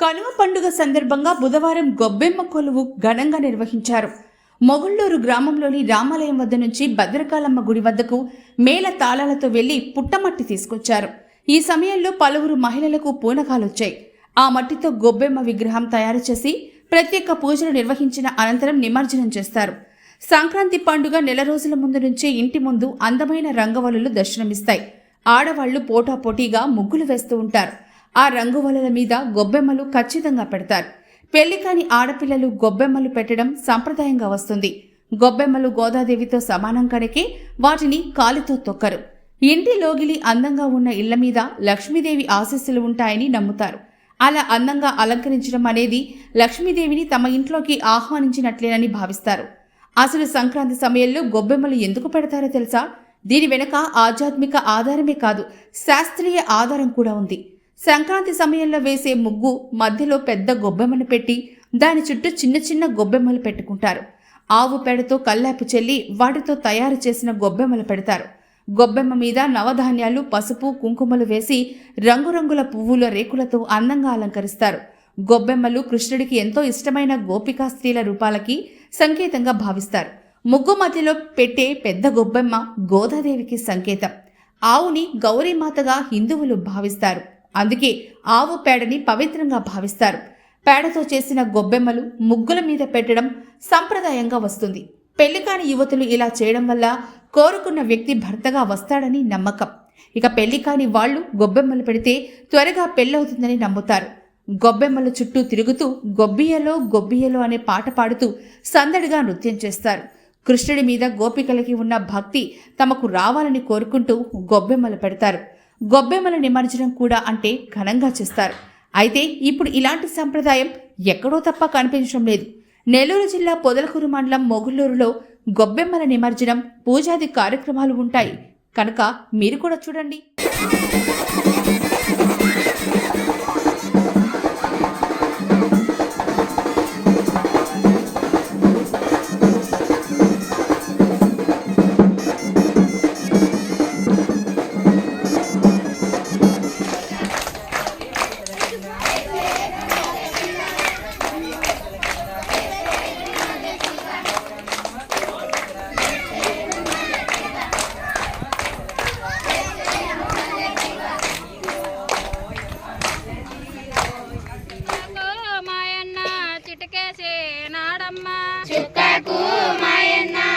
కనుమ పండుగ సందర్భంగా బుధవారం గొబ్బెమ్మ కొలువు ఘనంగా నిర్వహించారు. మొగుళ్ళూరు గ్రామంలోని రామాలయం వద్ద నుంచి భద్రకాళమ్మ గుడి వద్దకు మేళ తాళాలతో వెళ్ళి పుట్టమట్టి తీసుకొచ్చారు. ఈ సమయంలో పలువురు మహిళలకు పూనకాలొచ్చాయి. ఆ మట్టితో గొబ్బెమ్మ విగ్రహం తయారు చేసి ప్రత్యేక పూజలు నిర్వహించిన అనంతరం నిమజ్జనం చేస్తారు. సంక్రాంతి పండుగ నెల రోజుల ముందు నుంచే ఇంటి ముందు అందమైన రంగవల్లులు దర్శనమిస్తాయి. ఆడవాళ్ళు పోటాపోటీగా ముగ్గులు వేస్తూ ఉంటారు. ఆ రంగువలల మీద గొబ్బెమ్మలు ఖచ్చితంగా పెడతారు. పెళ్ళి కాని ఆడపిల్లలు గొబ్బెమ్మలు పెట్టడం సంప్రదాయంగా వస్తుంది. గొబ్బెమ్మలు గోదాదేవితో సమానం కనుకే వాటిని కాలితో తొక్కరు. ఇంటి లోగిలి అందంగా ఉన్న ఇళ్ళ మీద లక్ష్మీదేవి ఆశీస్సులు ఉంటాయని నమ్ముతారు. అలా అందంగా అలంకరించడం అనేది లక్ష్మీదేవిని తమ ఇంట్లోకి ఆహ్వానించినట్లేనని భావిస్తారు. అసలు సంక్రాంతి సమయంలో గొబ్బెమ్మలు ఎందుకు పెడతారో తెలుసా? దీని వెనుక ఆధ్యాత్మిక ఆధారమే కాదు శాస్త్రీయ ఆధారం కూడా ఉంది. సంక్రాంతి సమయంలో వేసే ముగ్గు మధ్యలో పెద్ద గొబ్బెమ్మను పెట్టి దాని చుట్టూ చిన్న చిన్న గొబ్బెమ్మలు పెట్టుకుంటారు. ఆవు పేడతో కల్లాపు చెల్లి వాటితో తయారు చేసిన గొబ్బెమ్మలు పెడతారు. గొబ్బెమ్మ మీద నవధాన్యాలు పసుపు కుంకుమలు వేసి రంగురంగుల పువ్వుల రేకులతో అందంగా అలంకరిస్తారు. గొబ్బెమ్మలు కృష్ణుడికి ఎంతో ఇష్టమైన గోపికా స్త్రీల రూపాలకి సంకేతంగా భావిస్తారు. ముగ్గు మధ్యలో పెట్టే పెద్ద గొబ్బెమ్మ గోదాదేవికి సంకేతం. ఆవుని గౌరీమాతగా హిందువులు భావిస్తారు. అందుకే ఆవు పేడని పవిత్రంగా భావిస్తారు. పేడతో చేసిన గొబ్బెమ్మలు ముగ్గుల మీద పెట్టడం సంప్రదాయంగా వస్తుంది. పెళ్ళికాని యువతులు ఇలా చేయడం వల్ల కోరుకున్న వ్యక్తి భర్తగా వస్తాడని నమ్మకం. ఇక పెళ్ళి కాని వాళ్ళు గొబ్బెమ్మలు పెడితే త్వరగా పెళ్ళవుతుందని నమ్ముతారు. గొబ్బెమ్మల చుట్టూ తిరుగుతూ గొబ్బియలో గొబ్బియలో అనే పాట పాడుతూ సందడిగా నృత్యం చేస్తారు. కృష్ణుడి మీద గోపికలకి ఉన్న భక్తి తమకు రావాలని కోరుకుంటూ గొబ్బెమ్మలు పెడతారు. గొబ్బెమ్మల నిమజ్జనం కూడా అంటే ఘనంగా చేస్తారు. అయితే ఇప్పుడు ఇలాంటి సంప్రదాయం ఎక్కడో తప్ప కనిపించడం లేదు. నెల్లూరు జిల్లా పొదలకూరు మండలం మొగుళ్ళూరులో గొబ్బెమ్మల నిమజ్జనం పూజాది కార్యక్రమాలు ఉంటాయి. కనుక మీరు కూడా చూడండి. చెక్కేసేనాడమ్మా చుక్కకు మాయన్నా